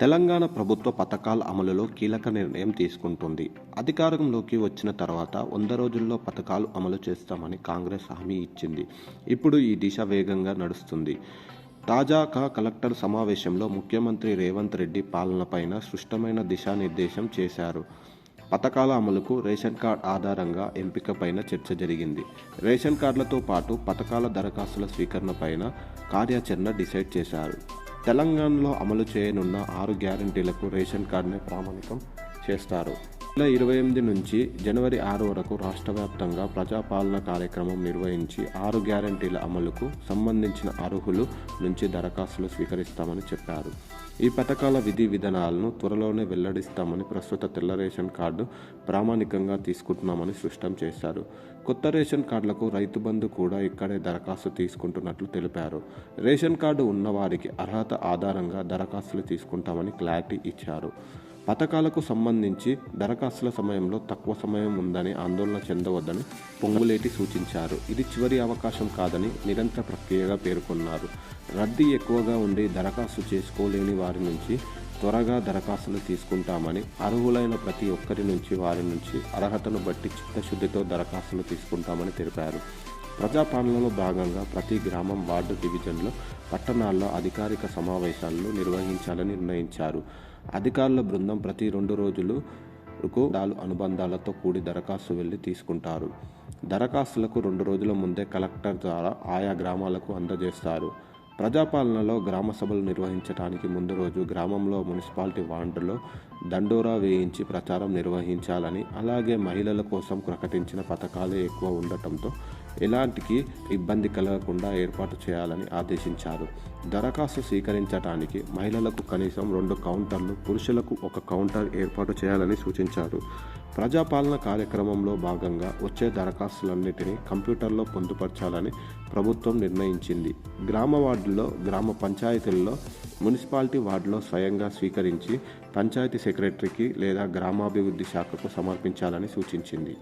తెలంగాణ ప్రభుత్వ పథకాల అమలులో కీలక నిర్ణయం తీసుకుంటుంది. అధికారంలోకి వచ్చిన తర్వాత వంద రోజుల్లో పథకాలు అమలు చేస్తామని కాంగ్రెస్ హామీ ఇచ్చింది. ఇప్పుడు ఈ దిశ వేగంగా నడుస్తుంది. తాజాగా కలెక్టర్ సమావేశంలో ముఖ్యమంత్రి రేవంత్ రెడ్డి పాలనపైన స్పష్టమైన దిశానిర్దేశం చేశారు. పథకాల అమలుకు రేషన్ కార్డ్ ఆధారంగా ఎంపికపైన చర్చ జరిగింది. రేషన్ కార్డులతో పాటు పథకాల దరఖాస్తుల స్వీకరణపైన కార్యాచరణ డిసైడ్ చేశారు. తెలంగాణలో అమలు చేయనున్న ఆరు గ్యారంటీలకు రేషన్ కార్డునే ప్రామాణికం చేస్తారు. నెల ఇరవై ఎనిమిది నుంచి జనవరి ఆరు వరకు రాష్ట్ర వ్యాప్తంగా ప్రజాపాలన కార్యక్రమం నిర్వహించి ఆరు గ్యారంటీల అమలుకు సంబంధించిన అర్హులు నుంచి దరఖాస్తులు స్వీకరిస్తామని చెప్పారు. ఈ పథకాల విధి విధానాలను త్వరలోనే వెల్లడిస్తామని ప్రస్తుత తెల్ల రేషన్ కార్డు ప్రామాణికంగా తీసుకుంటున్నామని స్పష్టం చేశారు. కొత్త రేషన్ కార్డులకు రైతు బంధు కూడా ఇక్కడే దరఖాస్తు తీసుకుంటున్నట్లు తెలిపారు. రేషన్ కార్డు ఉన్నవారికి అర్హత ఆధారంగా దరఖాస్తులు తీసుకుంటామని క్లారిటీ ఇచ్చారు. పథకాలకు సంబంధించి దరఖాస్తుల సమయంలో తక్కువ సమయం ఉందని ఆందోళన చెందవద్దని పొంగులేటి సూచించారు. ఇది చివరి అవకాశం కాదని నిరంతర ప్రక్రియగా పేర్కొన్నారు. రద్దీ ఎక్కువగా ఉండి దరఖాస్తు చేసుకోలేని వారి నుంచి త్వరగా దరఖాస్తులు తీసుకుంటామని అర్హులైన ప్రతి ఒక్కరి నుంచి వారి నుంచి అర్హతను బట్టి చిత్తశుద్ధితో దరఖాస్తులు తీసుకుంటామని తెలిపారు. ప్రజాపాలనలో భాగంగా ప్రతి గ్రామం వార్డు డివిజన్లో పట్టణాల్లో అధికారిక సమావేశాలను నిర్వహించాలని నిర్ణయించారు. అధికారుల బృందం ప్రతి రెండు రోజులు దాలు అనుబంధాలతో కూడి దరఖాస్తు వెళ్ళి తీసుకుంటారు. దరఖాస్తులకు రెండు రోజుల ముందే కలెక్టర్ ద్వారా ఆయా గ్రామాలకు అందజేస్తారు. ప్రజాపాలనలో గ్రామ సభలు నిర్వహించడానికి ముందు రోజు గ్రామంలో మున్సిపాలిటీ వార్డులో దండోరా వేయించి ప్రచారం నిర్వహించాలని అలాగే మహిళల కోసం ప్రకటించిన పథకాలు ఎక్కువ ఉండటంతో ఎలాంటికి ఇబ్బంది కలగకుండా ఏర్పాటు చేయాలని ఆదేశించారు. దరఖాస్తు స్వీకరించడానికి మహిళలకు కనీసం రెండు కౌంటర్లు పురుషులకు ఒక కౌంటర్ ఏర్పాటు చేయాలని సూచించారు. ప్రజాపాలన కార్యక్రమంలో భాగంగా వచ్చే దరఖాస్తులన్నిటినీ కంప్యూటర్లో పొందుపరచాలని ప్రభుత్వం నిర్ణయించింది. గ్రామ వార్డుల్లో గ్రామ పంచాయతీల్లో మున్సిపాలిటీ వార్డులో స్వయంగా స్వీకరించి పంచాయతీ సెక్రటరీకి లేదా గ్రామాభివృద్ధి శాఖకు సమర్పించాలని సూచించింది.